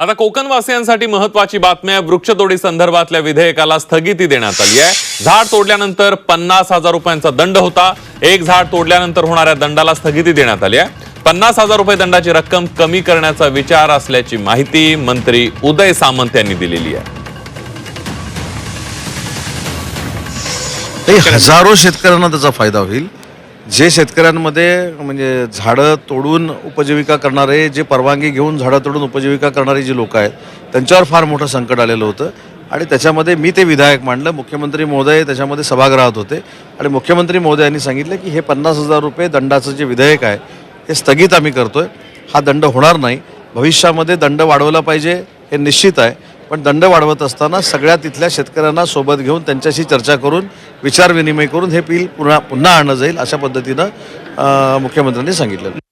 आता कोकणवासियांसाठी महत्वाची बातमी आहे. वृक्षतोडी संदर्भातल्या विधेयकाला स्थगिती देण्यात आली आहे. झाड तोडल्यानंतर पन्नास हजार रुपयांचा दंड होता. एक झाड तोडल्यानंतर होणाऱ्या दंडाला स्थगिती देण्यात आली आहे. पन्नास हजार रुपये दंडाची रक्कम कमी करण्याचा विचार असल्याची माहिती मंत्री उदय सामंत यांनी दिलेली आहे. हजारो शेतकऱ्यांना त्याचा फायदा होईल. जे शेतकऱ्यांमध्ये म्हणजे झाडं तोडून उपजीविका करणारे जे परवानगी घेऊन झाडं तोडून उपजीविका करणारे जी लोक आहेत त्यांच्यावर फार मोठं संकट आलेलं होतं. आणि त्याच्यामध्ये मी ते विधायक मांडलं. मुख्यमंत्री महोदय त्याच्यामध्ये सभागृहात होते. आणि मुख्यमंत्री महोदयांनी सांगितलं की हे पन्नास हजार रुपये दंडाचं जे विधेयक आहे हे स्थगित आम्ही करतोय. हा दंड होणार नाही. भविष्यामध्ये दंड वाढवला पाहिजे हे निश्चित आहे. पण दंड वाढवत असताना सगळ्या तिथल्या शेतकऱ्यांना सोबत घेऊन त्यांच्याशी चर्चा करून विचारविनिमय करून हे बिल पुन्हा पुन्हा आणलं जाईल अशा पद्धतीनं मुख्यमंत्र्यांनी सांगितलं